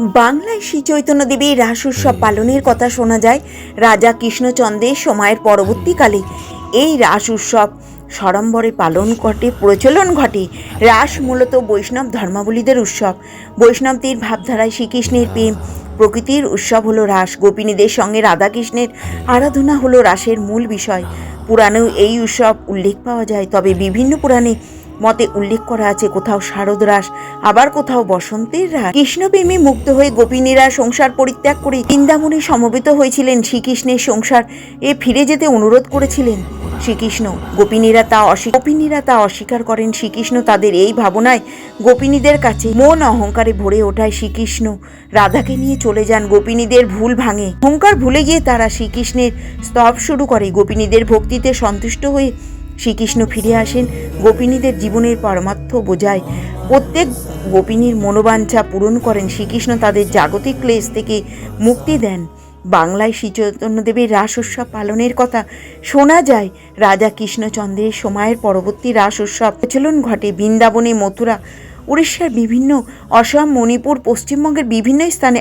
বাংলায় শ্রী চৈতন্য দেবীর রাস উৎসব পালনের কথা শোনা যায়। রাজা কৃষ্ণচন্দ্রের সময়ের পরবর্তীকালে এই রাস উৎসব সড়ম্বরে পালন ঘটে, প্রচলন ঘটে। রাস মূলত বৈষ্ণব ধর্মাবলীদের উৎসব। বৈষ্ণবদের ভাবধারায় শ্রীকৃষ্ণের প্রেম। প্রকৃতির উৎসব হলো রাস। গোপিনীদের সঙ্গে রাধাকৃষ্ণের আরাধনা হলো রাসের মূল বিষয়। পুরাণেও এই উৎসব উল্লেখ পাওয়া যায়। তবে বিভিন্ন পুরাণে মতে উল্লেখ করা আছে, কোথাও শারদ রাস, আবার কোথাও বসন্তের রাস। কৃষ্ণপ্রেমে মুক্ত হয়ে গোপিনীরা সংসার পরিত্যাগ করে বৃন্দাবনে সমবেত হয়েছিলেন শ্রীকৃষ্ণের সংসার। এ ফিরে যেতে অনুরোধ করেছিলেন শ্রীকৃষ্ণ। গোপিনীরা তা অস্বী- গোপিনীরা তা অস্বীকার করেন, শ্রীকৃষ্ণ তাদের এই ভাবনায় গোপিনীদের কাছে মন অহংকারে ভরে ওঠায় শ্রীকৃষ্ণ। রাধাকে নিয়ে চলে যান গোপিনীদের ভুল ভাঙে। অহংকার ভুলে গিয়ে তারা শ্রীকৃষ্ণের স্তব শুরু করে। গোপিনীদের ভক্তিতে সন্তুষ্ট হয়ে শ্রীকৃষ্ণ ফিরে আসেন। গোপিনীদের জীবনের পারমার্থ বোঝায়। প্রত্যেক গোপিনীর মনোবাঞ্ছা পূরণ করেন। শ্রীকৃষ্ণ তাদের জাগতিক ক্লেশ থেকে মুক্তি দেন। বাংলায় শ্রীচৈতন্যদেবের রাস উৎসব পালনের কথা শোনা যায়। রাজা কৃষ্ণচন্দ্রের সময়ের পরবর্তী রাস উৎসব প্রচলন ঘটে। বৃন্দাবনে মথুরা উড়িষ্যার বিভিন্ন অসম, মণিপুর, পশ্চিমবঙ্গের বিভিন্ন স্থানে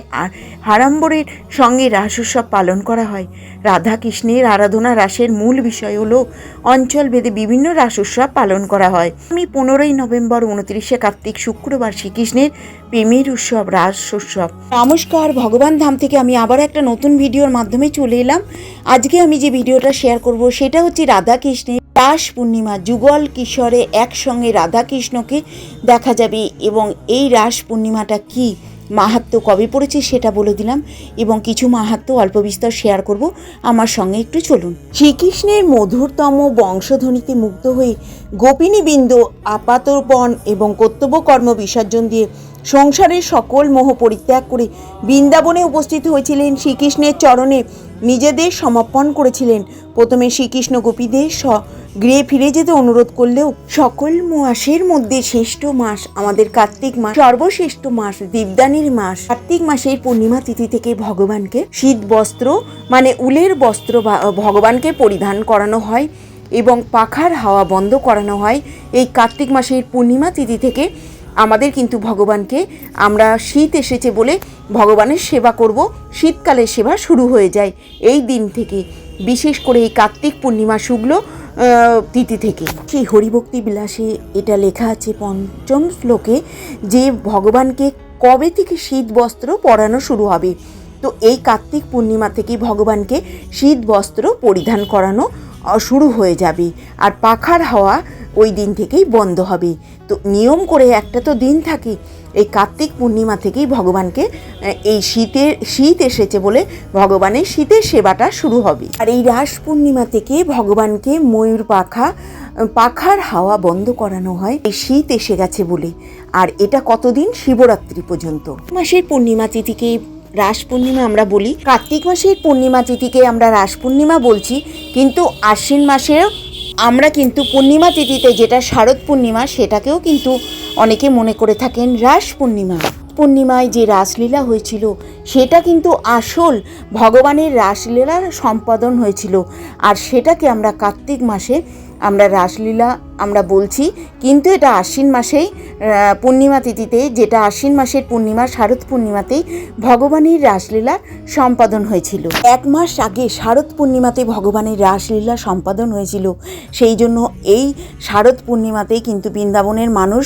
হারাম্বরের সঙ্গে রাস উৎসব পালন করা হয়। রাধা কৃষ্ণের আরাধনা রাসের মূল বিষয় হলো অঞ্চলভেদে বিভিন্ন রাস উৎসব পালন করা হয়। আমি পনেরোই নভেম্বর উনত্রিশে কার্তিক শুক্রবার শ্রীকৃষ্ণের প্রেমের উৎসব, রাস উৎসব। নমস্কার, ভগবান ধাম থেকে আমি আবার একটা নতুন ভিডিওর মাধ্যমে চলে এলাম। আজকে আমি যে ভিডিওটা শেয়ার করব, সেটা হচ্ছে রাধা কৃষ্ণের রাস পূর্ণিমা যুগল কিশোরে একসঙ্গে রাধাকৃষ্ণকে দেখা যাবে এবং এই রাস পূর্ণিমাটা কি? মাহাত্ম কবে পড়েছে সেটা বলে দিলাম এবং কিছু মাহাত্ম অল্প বিস্তর শেয়ার করব। আমার সঙ্গে একটু চলুন। শ্রীকৃষ্ণের মধুরতম বংশধ্বনিতে মুগ্ধ হয়ে গোপিনীবৃন্দ আপাতপণ এবং কর্তব্য কর্ম বিসর্জন দিয়ে সংসারের সকল মোহ পরিত্যাগ করে বৃন্দাবনে উপস্থিত হয়েছিলেন শ্রীকৃষ্ণের চরণে। নিজেদের সমর্পণ করেছিলেন। প্রথমে শ্রীকৃষ্ণ গোপীদের স গৃহে ফিরে যেতে অনুরোধ করলেও সকল মাসের মধ্যে শ্রেষ্ঠ মাস আমাদের কার্তিক মাস, সর্বশ্রেষ্ঠ মাস দীপদানির মাস। কার্তিক মাসের পূর্ণিমা তিথি থেকে ভগবানকে শীত বস্ত্র মানে উলের বস্ত্র ভগবানকে পরিধান করানো হয় এবং পাখার হাওয়া বন্ধ করানো হয়। এই কার্তিক মাসের পূর্ণিমা তিথি থেকে আমাদের কিন্তু ভগবানকে আমরা শীত এসেছে বলে ভগবানের সেবা করব। শীতকালের সেবা শুরু হয়ে যায় এই দিন থেকে। বিশেষ করে এই কার্তিক পূর্ণিমা শুক্ল তিথি থেকে। সেই হরিভক্তি বিলাসে এটা লেখা আছে পঞ্চম শ্লোকে যে ভগবানকে কবে থেকে শীত বস্ত্র পরানো শুরু হবে? তো এই কার্তিক পূর্ণিমা থেকে ভগবানকে শীত বস্ত্র পরিধান করানো শুরু হয়ে যাবে। আর পাখার হাওয়া ওই দিন থেকেই বন্ধ হবে। তো নিয়ম করে একটা তো দিন থাকে। এই কার্তিক পূর্ণিমা থেকেই ভগবানকে এই শীতের শীত এসেছে বলে ভগবানের শীতের সেবাটা শুরু হবে। আর এই রাস পূর্ণিমা থেকে ভগবানকে ময়ূর পাখা, পাখার হাওয়া বন্ধ করানো হয়। এই শীত এসে গেছে বলে। আর এটা কতদিন? শিবরাত্রি পর্যন্ত। মাসের পূর্ণিমা তিথিকে রাস পূর্ণিমা আমরা বলি। কার্তিক মাসের পূর্ণিমা তিথিকে আমরা রাস পূর্ণিমা বলছি। কিন্তু আশ্বিন মাসেও আমরা কিন্তু পূর্ণিমা তিথিতে যেটা শারদ পূর্ণিমা সেটাকেও কিন্তু অনেকে মনে করে থাকেন রাস পূর্ণিমা পূর্ণিমায় যে রাসলীলা হয়েছিল, সেটা কিন্তু আসল ভগবানের রাসলীলার সম্পাদন হয়েছিল। আর সেটাকে আমরা কার্তিক মাসে আমরা রাসলীলা, আমরা বলছি, কিন্তু এটা আশ্বিন মাসেই পূর্ণিমা তিথিতে, যেটা আশ্বিন মাসের পূর্ণিমা, শারদ পূর্ণিমাতেই ভগবানের রাসলীলা সম্পাদন হয়েছিল। এক মাস আগে শারদ পূর্ণিমাতে ভগবানের রাসলীলা সম্পাদন হয়েছিল। সেই জন্য এই শারদ পূর্ণিমাতেই কিন্তু বৃন্দাবনের মানুষ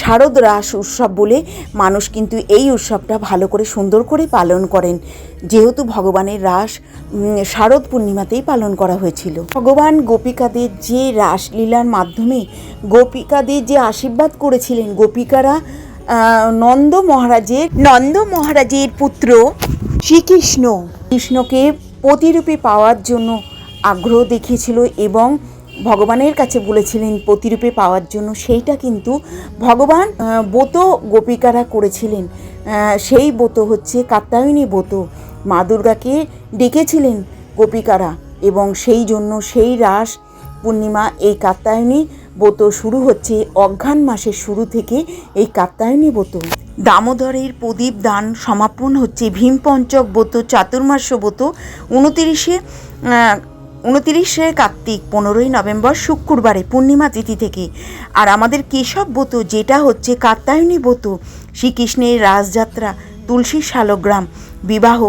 শারদ রাস উৎসব বলে মানুষ কিন্তু এই উৎসবটা ভালো করে সুন্দর করে পালন করেন। যেহেতু ভগবানের রাস শারদ পূর্ণিমাতেই পালন করা হয়েছিল। ভগবান গোপিকাদের যে রাসলীলার মাধ্যমে গোপিকাদের যে আশীর্বাদ করেছিলেন গোপিকারা নন্দ মহারাজের নন্দ মহারাজের পুত্র শ্রীকৃষ্ণ। কৃষ্ণকে প্রতিরূপে পাওয়ার জন্য আগ্রহ দেখিয়েছিল এবং ভগবানের কাছে বলেছিলেন, প্রতিরূপে পাওয়ার জন্য সেইটা কিন্তু ভগবান ব্রত গোপিকারা করেছিলেন। সেই ব্রত হচ্ছে কাত্যায়নী ব্রত। মা দুর্গাকে ডেকেছিলেন গোপিকারা এবং সেই জন্য সেই রাস পূর্ণিমা এই কাত্যায়নী ব্রত শুরু হচ্ছে অঘ্রাণ মাসের শুরু থেকে এই কাত্যায়নী ব্রত। দামোদরের প্রদীপ দান সমাপন হচ্ছে ভীম পঞ্চক ব্রত, চাতুর্মাস্য ব্রত, উনতিরিশে উনতিরিশে কার্তিক পনেরোই নভেম্বর শুক্রবারে পূর্ণিমা তিথি থেকে। আর আমাদের কেশব ব্রত যেটা হচ্ছে কাত্যায়নী ব্রত, শ্রীকৃষ্ণের রাসযাত্রা, তুলসী শালগ্রাম বিবাহ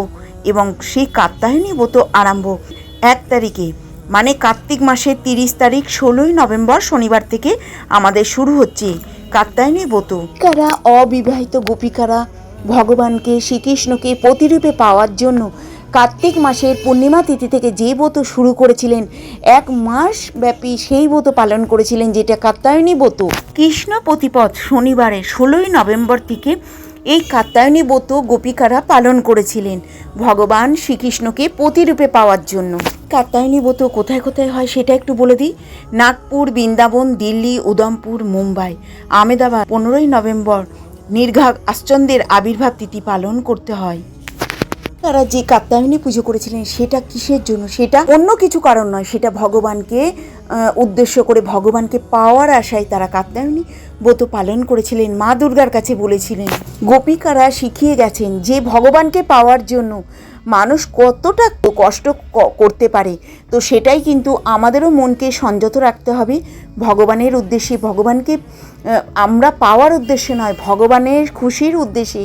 এবং সেই কাত্তায়নী ব্রত আরম্ভ এক তারিখে। মানে কার্তিক মাসের তিরিশ তারিখ ষোলোই নভেম্বর শনিবার থেকে আমাদের শুরু হচ্ছে কাত্তায়নী ব্রত। কারা অবিবাহিত গোপিকারা ভগবানকে শ্রীকৃষ্ণকে প্রতিরূপে পাওয়ার জন্য কার্তিক মাসের পূর্ণিমা তিথি থেকে যে ব্রত শুরু করেছিলেন এক মাস ব্যাপী সেই ব্রত পালন করেছিলেন যেটা কাত্তায়নী ব্রত। কৃষ্ণ প্রতিপদ শনিবারে ষোলোই নভেম্বর থেকে এই কাত্তায়নী ব্রত গোপিকারা পালন করেছিলেন। ভগবান শ্রীকৃষ্ণকে প্রতিরূপে পাওয়ার জন্য। কাত্তায়নী ব্রত কোথায় কোথায় হয় সেটা একটু বলে দিই। নাগপুর, বৃন্দাবন, দিল্লি, উদমপুর, মুম্বাই। আমেদাবাদ, পনেরোই নভেম্বর। নির্ঘাগ আশ্চন্দের আবির্ভাব তিথি পালন করতে হয়। তারা যে কাত্যায়নী পুজো করেছিলেন, সেটা কিসের জন্য? সেটা অন্য কিছু কারণ নয়, সেটা ভগবানকে উদ্দেশ্য করে ভগবানকে পাওয়ার আশায় তারা কাত্যায়নী ব্রত পালন করেছিলেন। মা দুর্গার কাছে বলেছিলেন, গোপিকারা শিখিয়ে গেছেন যে ভগবানকে পাওয়ার জন্য মানুষ কতটা কষ্ট করতে পারে। তো সেটাই কিন্তু আমাদেরও মনকে সংযত রাখতে হবে। ভগবানের উদ্দেশ্যে, ভগবানকে আমরা পাওয়ার উদ্দেশ্যে নয়, ভগবানের খুশির উদ্দেশ্যে,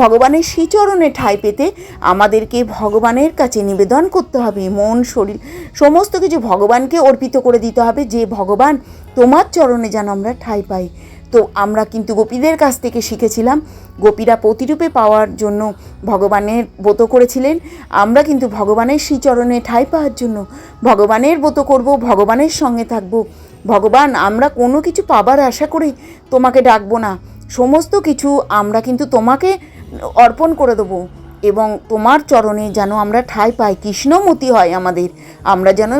ভগবানের শ্রীচরণে ঠাঁই পেতে আমাদেরকে ভগবানের কাছে নিবেদন করতে হবে। মন, শরীর, সমস্ত কিছু ভগবানকে অর্পিত করে দিতে হবে যে, ভগবান, তোমার চরণে যেন আমরা ঠাঁই পাই। তো আমরা কিন্তু গোপীদের কাছ থেকে শিখেছিলাম। গোপীরা প্রতিরূপে পাওয়ার জন্য ভগবানের ব্রত করেছিলেন। আমরা কিন্তু ভগবানের শ্রীচরণে ঠাঁই পাওয়ার জন্য ভগবানের ব্রত করব, ভগবানের সঙ্গে থাকব। ভগবান, আমরা কোনো কিছু পাবার আশা করে তোমাকে ডাকবো না। সমস্ত কিছু আমরা কিন্তু তোমাকে অর্পণ করে দেবো এবং তোমার চরণে যেন আমরা ঠাঁই পাই কৃষ্ণমতি হয় আমাদের। আমরা যেন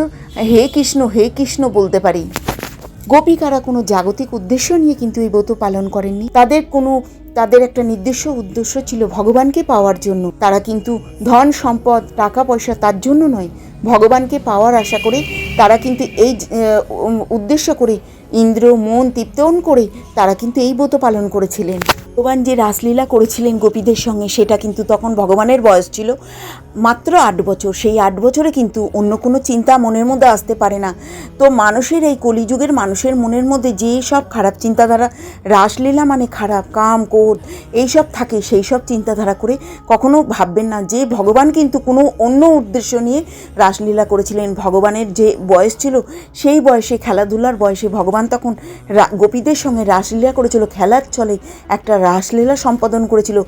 হে কৃষ্ণ হে কৃষ্ণ বলতে পারি। গোপিকারা কোনো জাগতিক উদ্দেশ্য নিয়ে কিন্তু এই ব্রত পালন করেননি। তাদের কোনো, তাদের একটা নির্দিষ্ট উদ্দেশ্য ছিল ভগবানকে পাওয়ার জন্য। তারা কিন্তু ধন, সম্পদ, টাকা, পয়সা তার জন্য নয়, ভগবানকে পাওয়ার আশা করে তারা কিন্তু এই উদ্দেশ্য করে ইন্দ্র, মন তৃপ্তন করে তারা কিন্তু এই ব্রত পালন করেছিলেন। ভগবান যে রাসলীলা করেছিলেন গোপীদের সঙ্গে, সেটা কিন্তু তখন ভগবানের বয়স ছিল। মাত্র আট বছর। সেই আট বছরে কিন্তু অন্য কোনো চিন্তা মনের মধ্যে আসতে পারে না। তো মানুষের এই কলিযুগের মানুষের মনের মধ্যে যে সব খারাপ চিন্তাধারা, রাসলীলা মানে খারাপ, কাম কোদ এইসব থাকে, সেই সব চিন্তাধারা করে কখনো ভাববেন না যে ভগবান কিন্তু কোনো অন্য উদ্দেশ্য নিয়ে রাসলীলা করেছিলেন। ভগবানের যে বয়স ছিল, সেই বয়সে, খেলাধুলার বয়সে ভগবান তখন গোপীদের সঙ্গে রাসলীলা করেছিল। খেলার চলে একটা রাসলীলা সম্পাদন করেছিল।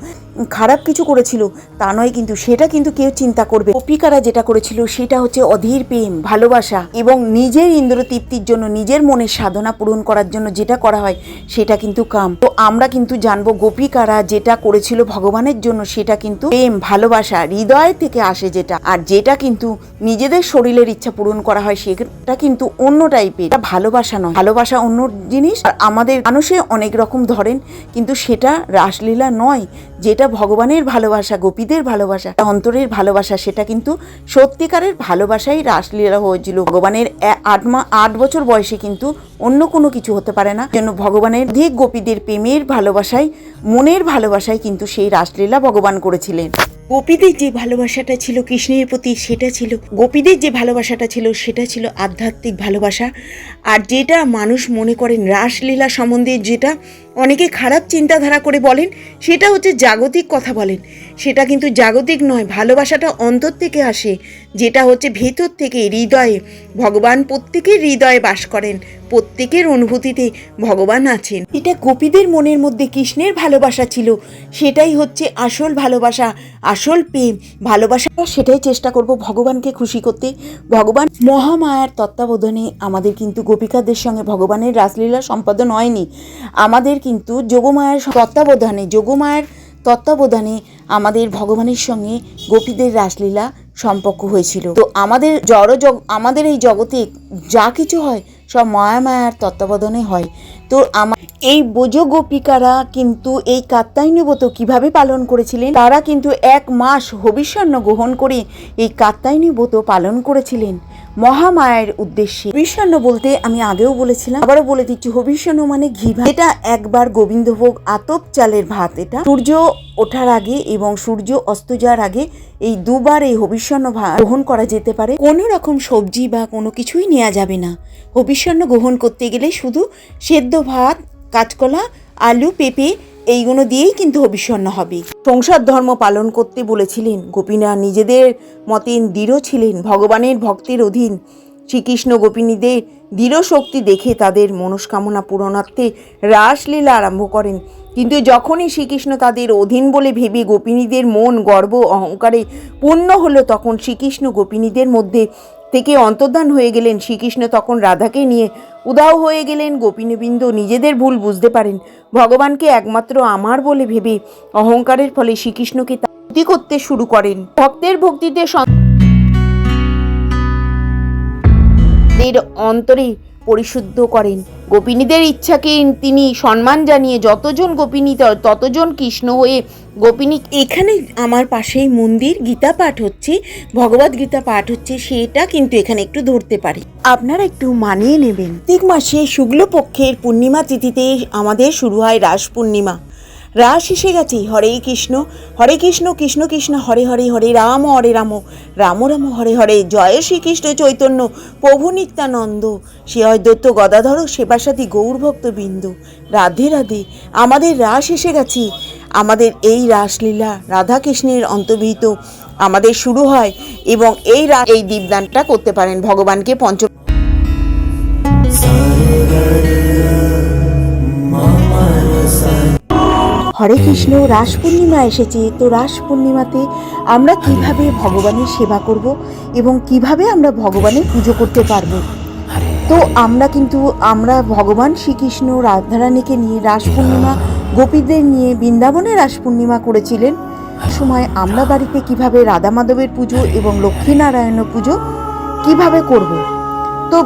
খারাপ কিছু করেছিল, তা নয় কিন্তু সেটা কিন্তু কেউ চিন্তা করবে। গোপিকারা যেটা করেছিল সেটা হচ্ছে অধীর প্রেম, ভালোবাসা এবং নিজের ইন্দ্র তৃপ্তির জন্য, নিজের মনের সাধনা পূরণ করার জন্য যেটা করা হয় সেটা কিন্তু কাম। তো আমরা কিন্তু জানব গোপিকারা যেটা করেছিল ভগবানের জন্য সেটা কিন্তু প্রেম, ভালোবাসা, হৃদয় থেকে আসে যেটা। আর যেটা কিন্তু নিজেদের শরীরের ইচ্ছা পূরণ করা হয় সেটা কিন্তু অন্য টাইপের ভালোবাসা নয়। ভালোবাসা অন্য জিনিস। আর আমাদের মানুষে অনেক রকম ধরেন, কিন্তু সেটা রাসলীলা নয়। যেটা ভগবানের ভালোবাসা, গোপীদের ভালোবাসা, অন্তরের ভালোবাসা, সেটা কিন্তু সত্যিকারের ভালোবাসাই রাসলীলা হয়েছিল। ভগবানের আট মা, আট বছর বয়সে কিন্তু অন্য কোনো কিছু হতে পারে না। যেন ভগবানের অধিক গোপীদের প্রেমের ভালোবাসায়, মনের ভালোবাসায় কিন্তু সেই রাসলীলা ভগবান করেছিলেন। গোপীদের যে ভালোবাসাটা ছিল, কৃষ্ণের প্রতি সেটা ছিল, গোপীদের যে ভালোবাসাটা ছিল, সেটা ছিল আধ্যাত্মিক ভালোবাসা। আর যেটা মানুষ মনে করেন রাসলীলা সম্বন্ধে যেটা অনেকে খারাপ চিন্তাধারা করে বলেন, সেটা হচ্ছে জাগতিক কথা বলেন। সেটা কিন্তু জাগতিক নয়, ভালোবাসাটা অন্তর থেকে আসে। যেটা হচ্ছে ভেতর থেকে হৃদয়ে। ভগবান প্রত্যেকের হৃদয়ে বাস করেন, প্রত্যেকের অনুভূতিতে ভগবান আছেন। এটা গোপীদের মনের মধ্যে কৃষ্ণের ভালোবাসা ছিল, সেটাই হচ্ছে আসল ভালোবাসা, আসল প্রেম, ভালোবাসা। সেটাই চেষ্টা করব ভগবানকে খুশি করতে। ভগবান মহামায়ার তত্ত্বাবধানে আমাদের কিন্তু গোপিকাদের সঙ্গে ভগবানের রাসলীলা সম্পাদন হয়নি। আমাদের কিন্তু যোগমায়ার তত্ত্বাবধানে যোগমায়ার তত্ত্বাবধানে আমাদের ভগবানের সঙ্গে গোপীদের রাসলীলা সম্পর্ক হয়েছিল। তো আমাদের জড় আমাদের এই জগতে যা কিছু হয়, সব মায়া মায়ার তত্ত্বাবধানে হয়। তো আমার এই বোঝ গোপিকারা কিন্তু এই কাত্তায়নী ব্রত কীভাবে পালন করেছিলেন? তারা কিন্তু এক মাস হবিষ্যান্ন গ্রহণ করে এই কাত্তায়নী ব্রত পালন করেছিলেন। মহামায়ের উদ্দেশ্যে। হবিষ্যান্ন বলতে আমি আগেও বলেছিলাম, আবারও বলে দিচ্ছি, হবিষ্যান্ন মানে ঘি ভাত। এটা একবার গোবিন্দভোগ আতপ চালের ভাত এটা। সূর্য ওঠার আগে এবং সূর্য অস্ত যাওয়ার আগে এই দুবার এই হবিষ্যান্ন ভাত গ্রহণ করা যেতে পারে। কোনো রকম সবজি বা কোনো কিছুই নেওয়া যাবে না। হবিষ্যান্ন গ্রহণ করতে গেলে শুধু সেদ্ধ ভাত, কাঁচকলা, আলু, পেঁপে, এইগুলো দিয়েই কিন্তু অভিসন্ন হবে। সংসার ধর্ম পালন করতে বলেছিলেন গোপীরা নিজেদের মতেন দৃঢ় ছিলেন, ভগবানের ভক্তের অধীন। শ্রীকৃষ্ণ গোপিনীদের দৃঢ় শক্তি দেখে তাদের মনস্কামনা পূরণার্থে রাসলীলা আরম্ভ করেন। কিন্তু যখনই শ্রীকৃষ্ণ তাদের অধীন বলে ভেবে গোপিনীদের মন গর্ব অহংকারে পূর্ণ হলো, তখন শ্রীকৃষ্ণ গোপিনীদের মধ্যে থেকে অন্তর্ধান হয়ে গেলেন শ্রীকৃষ্ণ। তখন রাধাকে নিয়ে উদাও হয়ে গেলেন। গোপিনীবৃন্দ নিজেদের ভুল বুঝতে পারেন। ভগবানকে একমাত্র আমার বলে ভেবে অহংকারের ফলে শ্রীকৃষ্ণকে তাতি করতে শুরু করেন। ভক্তের ভক্তিতে অন্তরে পরিশুদ্ধ করেন। গোপিনীদের ইচ্ছাকে তিনি সম্মান জানিয়ে যতজন গোপিনী, ততজন কৃষ্ণ হয়ে গোপিনী এখানে আমার পাশেই মন্দির, গীতা পাঠ হচ্ছে, ভগবত গীতা পাঠ হচ্ছে, সেটা কিন্তু এখানে একটু ধরতে পারি। আপনারা একটু মানিয়ে নেবেন। প্রত্যেক মাসে শুক্লপক্ষের পূর্ণিমা তিথিতে আমাদের শুরু হয় রাস পূর্ণিমা। রাস এসে গেছে। হরে কৃষ্ণ হরে কৃষ্ণ কৃষ্ণ কৃষ্ণ, হরে হরে হরে রাম হরে রাম রাম রাম, হরে হরে। জয় শ্রীকৃষ্ণ চৈতন্য, প্রভু নিত্যানন্দ। সে হয় অদ্বৈত গদাধর, সেবাসাথী গৌরভক্ত বিন্দু রাধে রাধে, আমাদের রাস এসে গেছে। আমাদের এই রাসলীলা রাধাকৃষ্ণের অন্তর্ভুক্ত আমাদের শুরু হয় এবং এই এই দীপদানটা করতে পারেন। ভগবানকে পঞ্চ হরে কৃষ্ণ রাস পূর্ণিমা এসেছে। তো রাস পূর্ণিমাতে আমরা কীভাবে ভগবানের সেবা করব এবং কীভাবে আমরা ভগবানের পুজো করতে পারব? তো আমরা কিন্তু আমরা ভগবান শ্রীকৃষ্ণ রাধারানীকে নিয়ে রাস পূর্ণিমা গোপীদের নিয়ে বৃন্দাবনে রাস পূর্ণিমা করেছিলেন। সময় আমরা বাড়িতে কীভাবে রাধা মাধবের পুজো এবং লক্ষ্মীনারায়ণ পুজো কীভাবে করব? তো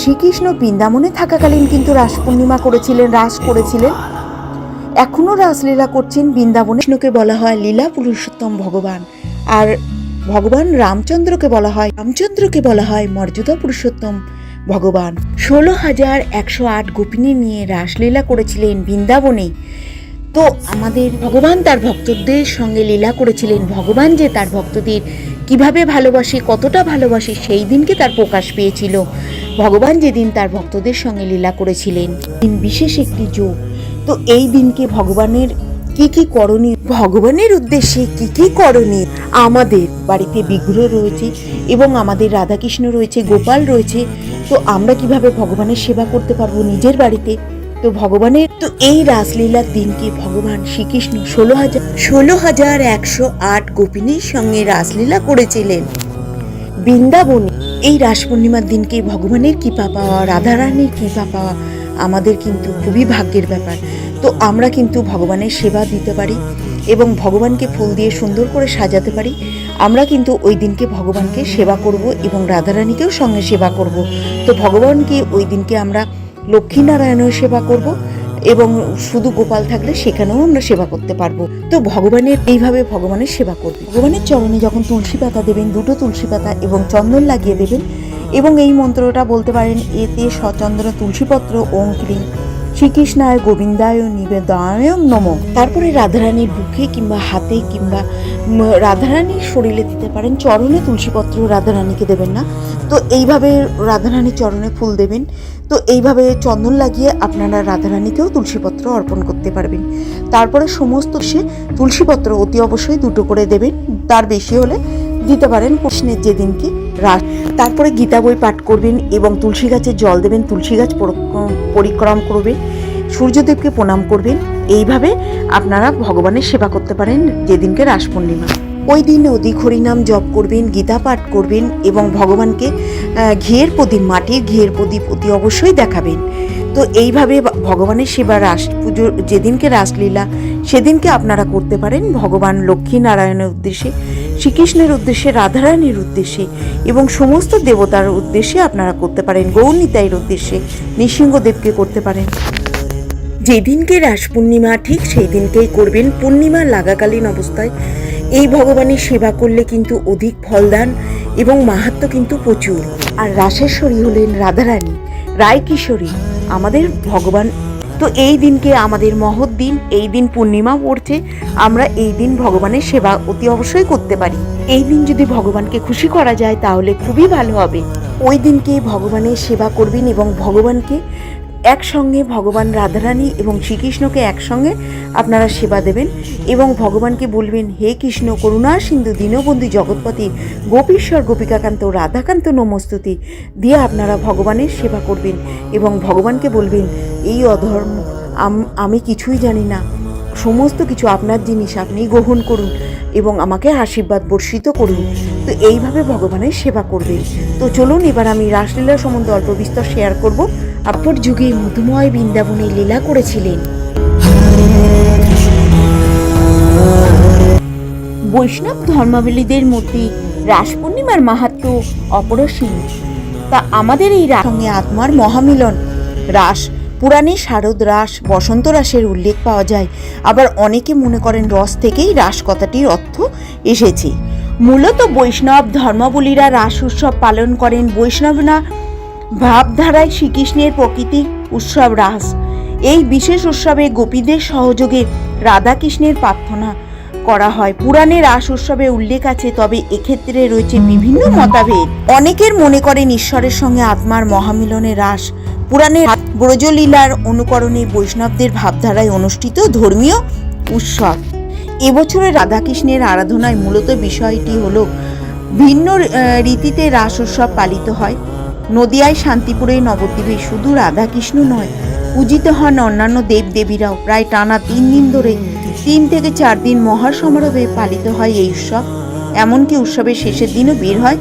শ্রীকৃষ্ণ বৃন্দাবনে থাকাকালীন কিন্তু রাস পূর্ণিমা করেছিলেন রাস করেছিলেন। এখনও রাসলীলা করছেন বৃন্দাবনে। কৃষ্ণকে বলা হয় লীলা পুরুষোত্তম ভগবান। আর ভগবান রামচন্দ্রকে বলা হয়, রামচন্দ্রকে বলা হয় মর্যাদা পুরুষোত্তম ভগবান। ষোলো হাজার একশো আট গোপিনী নিয়ে রাসলীলা করেছিলেন বৃন্দাবনে। তো আমাদের ভগবান তার ভক্তদের সঙ্গে লীলা করেছিলেন। ভগবান যে তার ভক্তদের কীভাবে ভালোবাসে, কতটা ভালোবাসে, সেই দিনকে তার প্রকাশ পেয়েছিল। ভগবান যেদিন তার ভক্তদের সঙ্গে লীলা করেছিলেন। দিন বিশেষ একটি যোগ। তো এই দিনকে ভগবানের কি কি করণীয়? ভগবানের উদ্দেশ্যে কি কি করণীয়? আমাদের বাড়িতে বিগ্রহ রয়েছে এবং আমাদের রাধাকৃষ্ণ রয়েছে, গোপাল রয়েছে। তো আমরা কীভাবে ভগবানের সেবা করতে পারব নিজের বাড়িতে? তো ভগবানের, তো এই রাসলীলার দিনকে ভগবান শ্রীকৃষ্ণ ষোলো হাজার ষোলো হাজার একশো আট গোপিনীর সঙ্গে রাসলীলা করেছিলেন। বৃন্দাবনে এই রাস পূর্ণিমার দিনকে ভগবানের কৃপা পাওয়া রাধারানীর কৃপা পাওয়া আমাদের কিন্তু খুবই ভাগ্যের ব্যাপার। তো আমরা কিন্তু ভগবানের সেবা দিতে পারি এবং ভগবানকে ফুল দিয়ে সুন্দর করে সাজাতে পারি। আমরা কিন্তু ওই দিনকে ভগবানকে সেবা করব এবং রাধারানীকেও সঙ্গে সেবা করব। তো ভগবানকে ওই দিনকে আমরা লক্ষ্মীনারায়ণের সেবা করব। এবং শুধু গোপাল থাকলে সেখানেও আমরা সেবা করতে পারব। তো ভগবানের, এইভাবে ভগবানের সেবা করবে। ভগবানের চরণে যখন তুলসী পাতা দেবেন, দুটো তুলসী পাতা এবং চন্দন লাগিয়ে দেবেন এবং এই মন্ত্রটা বলতে পারেন, এতে সচন্দ্র তুলসীপত্র ওম ক্রিম শ্রীকৃষ্ণায় গোবিন্দায় নিবেদায় নম। তারপরে রাধারানীর বুকে কিংবা হাতে কিংবা রাধারানীর শরীরে দিতে পারেন চরণে তুলসীপত্র রাধারানীকে দেবেন না। তো এইভাবে রাধারানীর চরণে ফুল দেবেন। তো এইভাবে চন্দন লাগিয়ে আপনারা রাধারানীকেও তুলসীপত্র অর্পণ করতে পারবেন। তারপরে সমস্ত সে তুলসীপত্র অতি অবশ্যই দুটো করে দেবেন। তার বেশি হলে দিতে পারেন কৃষ্ণের যেদিনকে রাস তারপরে গীতা বই পাঠ করবেন এবং তুলসী গাছে জল দেবেন, তুলসী গাছ পরিক্রম করবেন, সূর্যদেবকে প্রণাম করবেন। এইভাবে আপনারা ভগবানের সেবা করতে পারেন যেদিনকে রাস পূর্ণিমা। ওই দিন অধিক হরিনাম জপ করবেন, গীতা পাঠ করবেন এবং ভগবানকে ঘিয়ের প্রদীপ, মাটির ঘিয়ের প্রদীপ অতি অবশ্যই দেখাবেন। তো এইভাবে ভগবানের সেবা রাস পুজোর যেদিনকে রাসলীলা, সেদিনকে আপনারা করতে পারেন ভগবান লক্ষ্মী নারায়ণের উদ্দেশ্যে। শ্রীকৃষ্ণের উদ্দেশ্যে, রাধারানীর উদ্দেশ্যে এবং সমস্ত দেবতার উদ্দেশ্যে আপনারা করতে পারেন, গৌরনীতাইয়ের উদ্দেশ্যে নৃসিংহদেবকে করতে পারেন। যেদিনকে রাস পূর্ণিমা, ঠিক সেই দিনকেই করবেন পূর্ণিমা লাগাকালীন অবস্থায়। এই ভগবানের সেবা করলে কিন্তু অধিক ফলদান এবং মাহাত্ম কিন্তু প্রচুর। আর রাসেশ্বরী হলেন রাধারানী রায় কিশোরী আমাদের ভগবান তো এই দিনকে আমাদের মহৎ দিন, এই দিন পূর্ণিমা পড়ছে, আমরা এই দিন ভগবানের সেবা অতি অবশ্যই করতে পারি। এই দিন যদি ভগবানকে খুশি করা যায় তাহলে খুবই ভালো হবে। ওই দিনকে ভগবানের সেবা করবেন এবং ভগবানকে একসঙ্গে ভগবান রাধারানী এবং শ্রীকৃষ্ণকে একসঙ্গে আপনারা সেবা দেবেন এবং ভগবানকে বলবেন, হে কৃষ্ণ, করুণা সিন্ধু, দীনবন্ধু জগৎপতি, গোপীশ্বর, গোপিকাকান্ত, রাধাকান্ত নমস্তুতি। দিয়ে আপনারা ভগবানের সেবা করবেন এবং ভগবানকে বলবেন, এই অধর্ম, আম- আমি কিছুই জানি না। সমস্ত কিছু আপনার জিনিস আপনি গ্রহণ করুন এবং আমাকে আশীর্বাদ বর্ষিত করুন। তো এইভাবে ভগবানের সেবা করবেন। তো চলুন, এবার আমি রাসলীলা সম্বন্ধে অল্প বিস্তর শেয়ার করব। আপর যুগে মধুময় বৃন্দাবনে লীলা করেছিলেন। বৈষ্ণব ধর্মাবলীদের মধ্যে রাস পূর্ণিমার মাহাত্ম অপরসীম। তা আমাদের এই সঙ্গে আত্মার মহামিলন। রাস, পুরাণে শারদ রাস, বসন্ত রাসের উল্লেখ পাওয়া যায়। আবার অনেকে মনে করেন রস থেকেই রাস কথাটির অর্থ এসেছে। মূলত বৈষ্ণব ধর্মাবলীরা রাস উৎসব পালন করেন বৈষ্ণবনা ভাবধারায় শ্রীকৃষ্ণের প্রকৃতি উৎসব রাস এই বিশেষ উৎসবে গোপীদের সহযোগে রাধাকৃষ্ণের প্রার্থনা করা হয়। পুরাণে রাস উৎসবে উল্লেখ আছে, তবে এক্ষেত্রে রয়েছে বিভিন্ন মতাভেদ। অনেকের মনে করেন ঈশ্বরের সঙ্গে আত্মার মহামিলনে রাস। পুরাণে ব্রজলীলার অনুকরণে বৈষ্ণবদের ভাবধারায় অনুষ্ঠিত ধর্মীয় উৎসব। এবছরের রাধাকৃষ্ণের আরাধনায় মূলত বিষয়টি হলো ভিন্ন রীতিতে রাস উৎসব পালিত হয়। নদিয়ায় শান্তিপুরে নবদ্বীপে শুধু রাধাকৃষ্ণ নয় পূজিত হন অন্যান্য দেবদেবীরাও। প্রায় টানা তিন দিন ধরে তিন থেকে চার দিন মহাসমারোহে পালিত হয় এই উৎসব। এমনকি উৎসবের শেষের দিনও বের হয়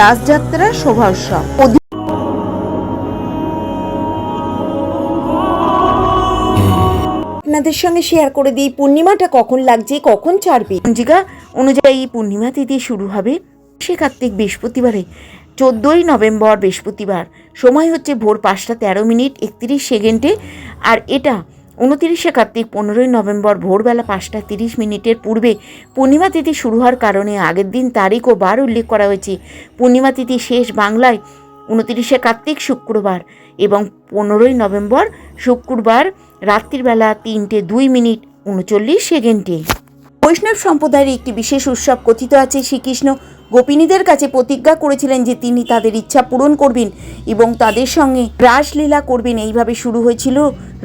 রাসযাত্রা শোভা উৎসব। আপনাদের সঙ্গে শেয়ার করে দিই পূর্ণিমাটা কখন লাগছে কখন ছাড়বে? পঞ্জিকা অনুযায়ী পূর্ণিমা তিথি শুরু হবে সে কার্তিক বৃহস্পতিবারে। চোদ্দোই নভেম্বর বৃহস্পতিবার। সময় হচ্ছে ভোর পাঁচটা তেরো মিনিট একত্রিশ সেকেন্ডে। আর এটা উনতিরিশে কার্তিক পনেরোই নভেম্বর ভোরবেলা পাঁচটা তিরিশ মিনিটের পূর্বে। পূর্ণিমা তিথি শুরু হওয়ার কারণে আগের দিন তারিখ ও বার উল্লেখ করা হয়েছে। পূর্ণিমা তিথি শেষ বাংলায় উনতিরিশে কার্তিক শুক্রবার এবং পনেরোই নভেম্বর শুক্রবার রাত্রিবেলা তিনটে দুই মিনিট উনচল্লিশ সেকেন্ডে। বৈষ্ণব সম্প্রদায়ের একটি বিশেষ উৎসব কথিত আছে। শ্রীকৃষ্ণ গোপিনীদের কাছে প্রতিজ্ঞা করেছিলেন যে তিনি তাদের ইচ্ছা পূরণ করবেন এবং তাদের সঙ্গে রাসলীলা করবেন। এইভাবে শুরু হয়েছিল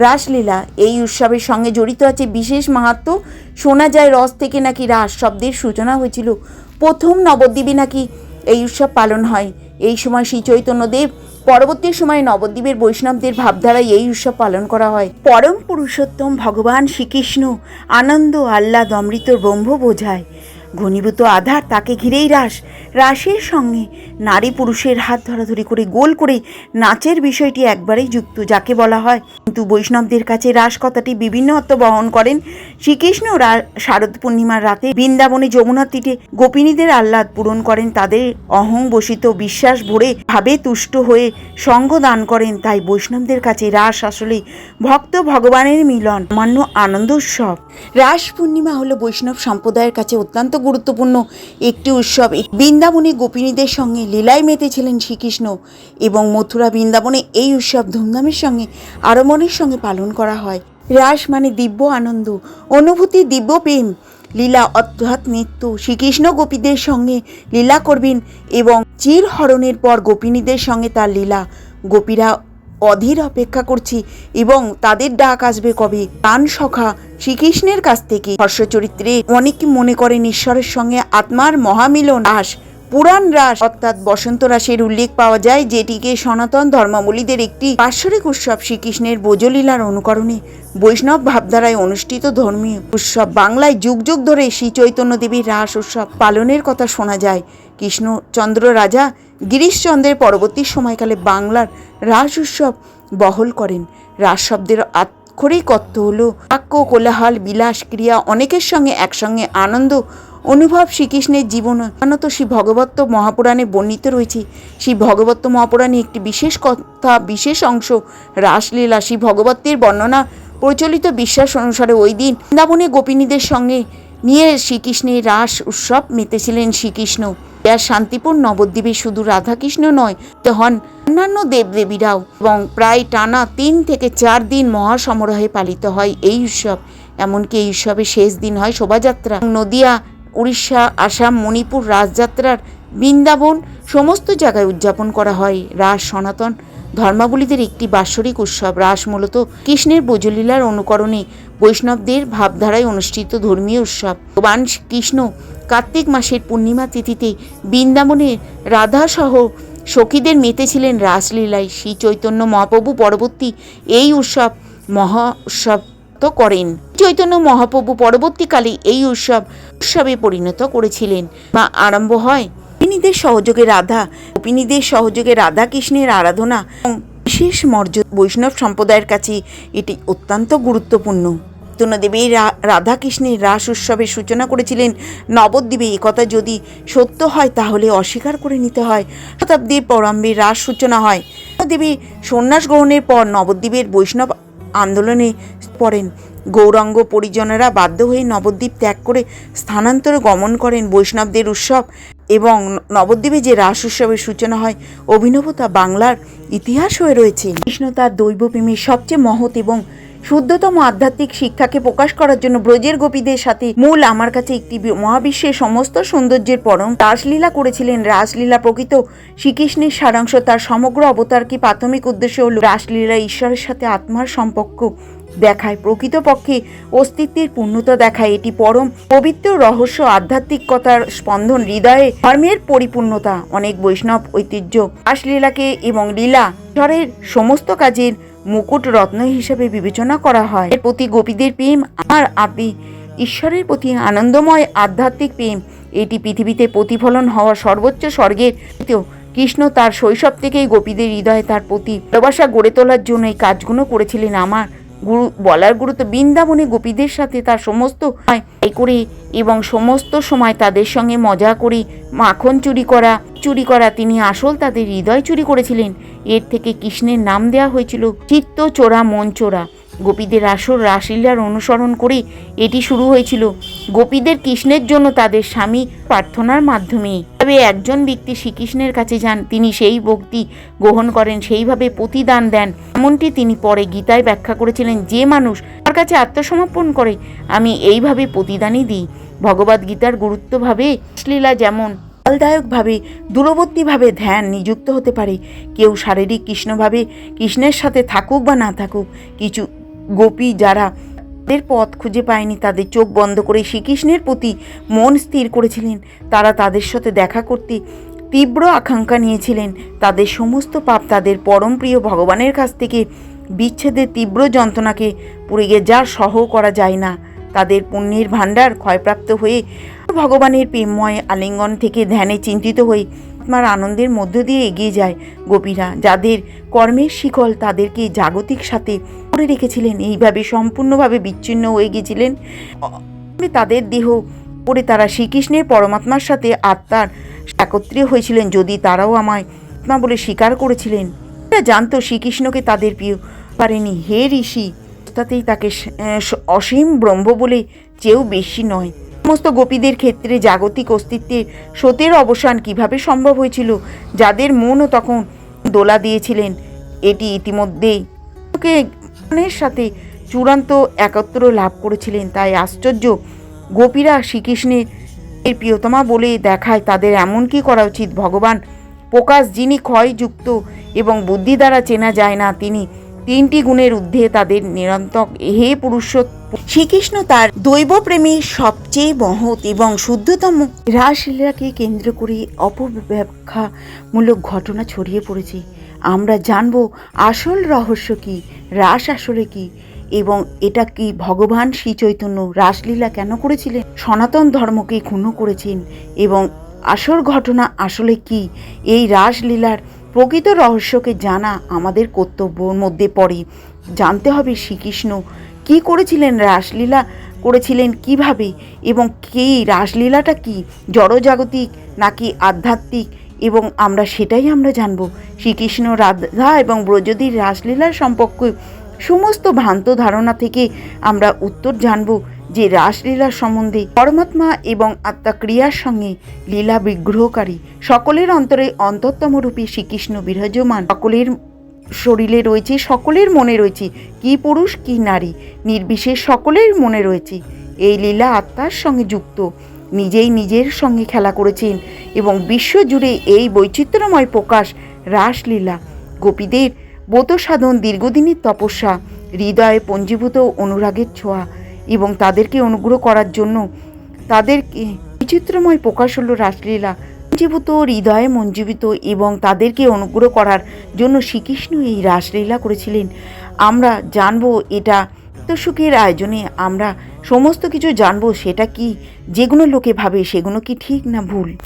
রাসলীলা। এই উৎসবের সঙ্গে জড়িত আছে বিশেষ মাহাত্ম। শোনা যায় রস থেকে নাকি রাস শব্দের সূচনা হয়েছিল। প্রথম নবদ্বীপে নাকি এই উৎসব পালন হয়। এই সময় শ্রী চৈতন্যদেব, পরবর্তী সময়ে নবদ্বীপের বৈষ্ণবদের ভাবধারায় এই উৎসব পালন করা হয়। পরম পুরুষোত্তম ভগবান শ্রীকৃষ্ণ আনন্দ আহ্লাদ অমৃত ব্রহ্ম বোঝায়। ঘনীভূত আধার তাকে ঘিরেই রাস। রাসের সঙ্গে নারী পুরুষের হাত ধরাধরি করে গোল করে নাচের বিষয়টি একবারেই যুক্ত, যাকে বলা হয় কিন্তু বৈষ্ণবদের কাছে রাস কথাটি বিভিন্ন অর্থ বহন করেন শ্রীকৃষ্ণ শারদ পূর্ণিমার রাতে বৃন্দাবনে যমুনা তীরে গোপিনীদের আহ্লাদ পূরণ করেন, তাদের অহং বসিত বিশ্বাস ভরে ভাবে তুষ্ট হয়ে সঙ্গ দান করেন। তাই বৈষ্ণবদের কাছে রাস আসলে ভক্ত ভগবানের মিলন মান্য আনন্দ উৎসব। রাস পূর্ণিমা হলো বৈষ্ণব সম্প্রদায়ের কাছে অত্যন্ত গুরুত্বপূর্ণ একটি উৎসব। বৃন্দাবনে গোপিনীদের সঙ্গে লীলায় মেতেছিলেন শ্রীকৃষ্ণ এবং মথুরা বৃন্দাবনে এই উৎসব ধুমধামের সঙ্গে আরমণের সঙ্গে পালন করা হয়। রাস মানে দিব্য আনন্দ, অনুভূতি দিব্য প্রেম। লীলা অদ্ভুত নৃত্য শ্রীকৃষ্ণ গোপীদের সঙ্গে লীলা করবেন এবং চির হরণের পর গোপিনীদের সঙ্গে তার লীলা। গোপীরা অধীর অপেক্ষা করছি এবং তাদের ডাক আসবে কবে? তান সখা শ্রীকৃষ্ণের কাছ থেকে। হর্ষ চরিত্রে অনেকে মনে করেন ঈশ্বরের সঙ্গে আত্মার মহামিলন। রাস পুরাণ রাস অর্থাৎ বসন্ত রাসের উল্লেখ পাওয়া যায়, যেটিকে সনাতন ধর্মাবলীদের একটি বাৎসরিক উৎসব শ্রীকৃষ্ণের বোজলীলার অনুকরণে। বৈষ্ণব ভাবধারায় অনুষ্ঠিত ধর্মীয় উৎসব বাংলায় যুগ যুগ ধরে শ্রী চৈতন্য দেবীর রাস উৎসব পালনের কথা শোনা যায়। কৃষ্ণচন্দ্র রাজা গিরিশচন্দ্রের পরবর্তী সময়কালে বাংলার রাস উৎসব বহল করেন। রাস শব্দের আক্ষরিক অর্থ হল বাক্য, কোলাহল, বিলাস, ক্রিয়া, অনেকের সঙ্গে একসঙ্গে আনন্দ অনুভব শ্রীকৃষ্ণের জীবন অনত শ্রী ভগবত্ত মহাপুরাণে বর্ণিত রয়েছে। শ্রী ভগবত্ত মহাপুরাণে একটি বিশেষ কথা, বিশেষ অংশ, রাসলীলা, শ্রী ভগবত্তের বর্ণনা প্রচলিত বিশ্বাস অনুসারে ওই দিন বৃন্দাবনে গোপিনীদের সঙ্গে নিয়ে শ্রীকৃষ্ণের রাস উৎসব মেতেছিলেন শ্রীকৃষ্ণ। আর শান্তিপুর নবদ্বীপে শুধু রাধাকৃষ্ণ নয়, হন অন্যান্য দেবদেবীরাও এবং প্রায় টানা তিন থেকে চার দিন মহাসমারোহে পালিত হয় এই উৎসব। এমনকি এই উৎসবের শেষ দিন হয় শোভাযাত্রা। নদিয়া উড়িষ্যা, আসাম, মণিপুর রাসযাত্রার বৃন্দাবন সমস্ত জায়গায় উদযাপন করা হয়। রাস সনাতন ধর্মাবলীদের একটি বাৎসরিক উৎসব। রাস মূলত কৃষ্ণের বজলীলার অনুকরণে বৈষ্ণবদের ভাবধারায় অনুষ্ঠিত ধর্মীয় উৎসব। ভগবান কৃষ্ণ কার্তিক মাসের পূর্ণিমা তিথিতে বৃন্দাবনের রাধাসহ সখীদের মেতেছিলেন রাসলীলায়। শ্রী চৈতন্য মহাপ্রভু পরবর্তী এই উৎসব মহা উৎসব তো করেন। চৈতন্য মহাপ্রভু পরবর্তীকালে এই উৎসব, উৎসবে পরিণত করেছিলেন। বা আরম্ভ হয় গোপিনীদের সহযোগে রাধা, গোপিনীদের সহযোগে রাধা কৃষ্ণের আরাধনা বিশেষ মর্যাদা বৈষ্ণব সম্প্রদায়ের কাছে এটি অত্যন্ত গুরুত্বপূর্ণ। দেবী রাধা কৃষ্ণের রাস উৎসবের সূচনা করেছিলেন, নবদ্বীপে একথা যদি সত্য হয় তাহলে অস্বীকার করে নিতে হয়। শতাব্দীর প্রারম্ভে রাস সূচনা হয়। দেবী সন্ন্যাস গ্রহণের পর নবদ্বীপের বৈষ্ণব আন্দোলনে পড়েন। গৌরাঙ্গ পরিজনেরা বাধ্য হয়ে নবদ্বীপ ত্যাগ করে স্থানান্তর গমন করেন বৈষ্ণবদের উৎসব এবং নবদ্বীপে যে রাস উৎসবের সূচনা হয়, অভিনবতা বাংলার ইতিহাস হয়ে রয়েছে। কৃষ্ণ তার দৈবপ্রেমীর সবচেয়ে মহৎ এবং শুদ্ধতম আধ্যাত্মিক শিক্ষাকে প্রকাশ করার জন্য ব্রজের গোপীদের সাথে মূল আমার কাছে একটি মহাবিশ্বের সমস্ত সৌন্দর্যের পরম রাসলীলা করেছিলেন রাসলীলা প্রকৃত শ্রীকৃষ্ণের সারাংশ। তার সমগ্র অবতারকে প্রাথমিক উদ্দেশ্য হল রাসলীলা ঈশ্বরের সাথে আত্মার সম্পর্ক দেখায়, প্রকৃতপক্ষে অস্তিত্বের পূর্ণতা দেখায়। এটি পরম পবিত্র রহস্য, আধ্যাত্মিকতার স্পন্দন, হৃদয়ে ধর্মের পরিপূর্ণতা, অনেক বৈষ্ণব ঐতিহ্য। রাসলীলাকে এবং লীলা ঈশ্বরের সমস্ত কাজের মুকুট রত্ন হিসেবে বিবেচনা করা হয়। এর প্রতি গোপীদের প্রেম আর আপনি ঈশ্বরের প্রতি আনন্দময় আধ্যাত্মিক প্রেম, এটি পৃথিবীতে প্রতিফলন হওয়া সর্বোচ্চ স্বর্গের কৃষ্ণ তার শৈশব থেকেই গোপীদের হৃদয়ে তার প্রতি ভালোবাসা গড়ে তোলার জন্য এই কাজগুলো করেছিলেন আমার গুরু, বলার গুরুত্ব বৃন্দাবনে গোপীদের সাথে তার সমস্ত করে এবং সমস্ত সময় তাদের সঙ্গে মজা করে মাখন চুরি করা চুরি করা, তিনি আসল তাদের হৃদয় চুরি করেছিলেন। এর থেকে কৃষ্ণের নাম দেয়া হয়েছিল চিত্ত চোরা, মন চোরা। গোপীদের আসর রাসলীলার অনুসরণ করে এটি শুরু হয়েছিল। গোপীদের কৃষ্ণের জন্য তাদের স্বামী প্রার্থনার মাধ্যমে। তবে একজন ব্যক্তি শ্রীকৃষ্ণের কাছে যান, তিনি সেই ভক্তি গ্রহণ করেন, সেইভাবে প্রতিদান দেন। এমনটি তিনি পরে গীতায় ব্যাখ্যা করেছিলেন, যে মানুষ তার কাছে আত্মসমর্পণ করে, আমি এইভাবে প্রতিদানই দিই। ভগবদ গীতার গুরুত্বভাবে শ্লীলা যেমন ফলদায়কভাবে দূরবর্তীভাবে ধ্যান নিযুক্ত হতে পারে। কেউ শারীরিক কৃষ্ণভাবে কৃষ্ণের সাথে থাকুক বা না থাকুক, কিছু গোপী যারা তাদের পথ খুঁজে পায়নি, তাদের চোখ বন্ধ করে শ্রীকৃষ্ণের প্রতি মন স্থির করেছিলেন। তারা তাদের সাথে দেখা করতে তীব্র আকাঙ্ক্ষা নিয়েছিলেন। তাদের সমস্ত পাপ তাদের পরম প্রিয় ভগবানের কাছ থেকে বিচ্ছেদের তীব্র যন্ত্রণাকে পুড়ে গিয়ে যার সহ করা যায় না। তাদের পুণ্যের ভাণ্ডার ক্ষয়প্রাপ্ত হয়ে ভগবানের প্রেমময় আলিঙ্গন থেকে ধ্যানে চিন্তিত হয়ে আত্মার আনন্দের মধ্য দিয়ে এগিয়ে যায় গোপীরা। যাদের কর্মের শিকল তাদেরকে জাগতিক সাথে করে রেখেছিলেন। এইভাবে সম্পূর্ণভাবে বিচ্ছিন্ন হয়ে গিয়েছিলেন। তাদের দেহ পরে তারা শ্রীকৃষ্ণের পরমাত্মার সাথে আত্মার একত্রিত হয়েছিলেন। যদি তারাও আমায় আত্মা বলে স্বীকার করেছিলেন তারা জানতো শ্রীকৃষ্ণকে তাদের প্রিয়। পারেনি, হে ঋষি, তাতেই তাকে অসীম ব্রহ্ম বলে চেয়েও বেশি নয়। সমস্ত গোপীদের ক্ষেত্রে জাগতিক অস্তিত্বের সত্যের অবসান কীভাবে সম্ভব হয়েছিল, যাদের মনও তখন দোলা দিয়েছিলেন, এটি ইতিমধ্যেই। ওকে সাথে চূড়ান্ত একত্র লাভ করেছিলেন। তাই আশ্চর্য। গোপীরা শ্রীকৃষ্ণের এর প্রিয়তমা বলে দেখায় তাদের এমন কি করা উচিত? ভগবান প্রকাশ যিনি ক্ষয়যুক্ত এবং বুদ্ধি দ্বারা চেনা যায় না, তিনি তিনটি গুণের ঊর্ধ্বে তাদের নিরন্তক হে পুরুষ শ্রীকৃষ্ণ তার দৈবপ্রেমীর সবচেয়ে মহৎ এবং শুদ্ধতম রাসলীলাকে কেন্দ্র করে অপব্যাখ্যামূলক ঘটনা ছড়িয়ে পড়েছে। আমরা জানব আসল রহস্য কি, রাস আসলে কি, এবং এটা কি ভগবান শ্রী চৈতন্য রাসলীলা কেন করেছিলেন? সনাতন ধর্মকে ক্ষুণ্ণ করেছেন, এবং আসল ঘটনা আসলে কি? এই রাসলীলার প্রকৃত রহস্যকে জানা আমাদের কর্তব্যর মধ্যে পড়ে। জানতে হবে শ্রীকৃষ্ণ কি করেছিলেন, রাসলীলা করেছিলেন কীভাবে, এবং কি রাসলীলাটা কি, জড়জাগতিক নাকি আধ্যাত্মিক? এবং আমরা সেটাই আমরা জানব। শ্রীকৃষ্ণ রাধা এবং ব্রজদীর রাসলীলার সম্পর্কে সমস্ত ভ্রান্ত ধারণা থেকে আমরা উত্তর জানব যে রাসলীলা সম্বন্ধে পরমাত্মা এবং আত্মা ক্রিয়ার সঙ্গে লীলা বিগ্রহকারী। সকলের অন্তরে অন্তরতম রূপে শ্রীকৃষ্ণ বিরাজমান। সকলের শরীরে রয়েছে, সকলের মনে রয়েছে কি পুরুষ, কি নারী। নির্বিশেষ সকলের মনে রয়েছে। এই লীলা আত্মার সঙ্গে যুক্ত। নিজেই নিজের সঙ্গে খেলা করেছেন এবং বিশ্বজুড়ে এই বৈচিত্র্যময় প্রকাশ, রাসলীলা, গোপীদের সাধন দীর্ঘদিনের তপস্যা, হৃদয়ে পঞ্জীভূত অনুরাগের ছোঁয়া এবং তাদেরকে অনুগ্রহ করার জন্য তাদেরকে বিচিত্রময় প্রকাশ হলো রাসলীলা। পঞ্জীভূত হৃদয়ে মঞ্জীবিত এবং তাদেরকে অনুগ্রহ করার জন্য শ্রীকৃষ্ণ এই রাসলীলা করেছিলেন। আমরা জানব এটা তো সুখের আয়োজনে আমরা সমস্ত কিছু জানব, সেটা কি? যেগুলো লোকে ভাবে, সেগুলো কি ঠিক না ভুল?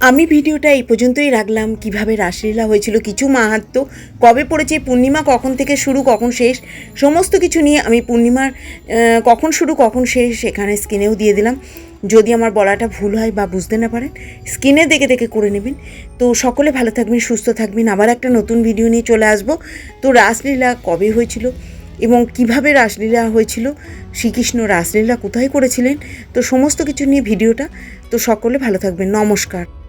আমি ভিডিওটা এই পর্যন্তই রাখলাম। কীভাবে রাসলীলা হয়েছিল কিছু মাহাত্ম, কবে পড়েছে, পূর্ণিমা কখন থেকে শুরু, কখন শেষ, সমস্ত কিছু নিয়ে আমি পূর্ণিমার কখন শুরু, কখন শেষ এখানে স্ক্রিনেও দিয়ে দিলাম। যদি আমার বলাটা ভুল হয় বা বুঝতে না পারেন, স্ক্রিনে দেখে দেখে করে নেবেন। তো সকলে ভালো থাকবেন, সুস্থ থাকবেন। আবার একটা নতুন ভিডিও নিয়ে চলে আসব। তো রাসলীলা কবে হয়েছিল? এবং কীভাবে রাসলীলা হয়েছিল, শ্রীকৃষ্ণ রাসলীলা কোথায় করেছিলেন, তো সমস্ত কিছু নিয়ে ভিডিওটা, তো সকলে ভালো থাকবেন, নমস্কার।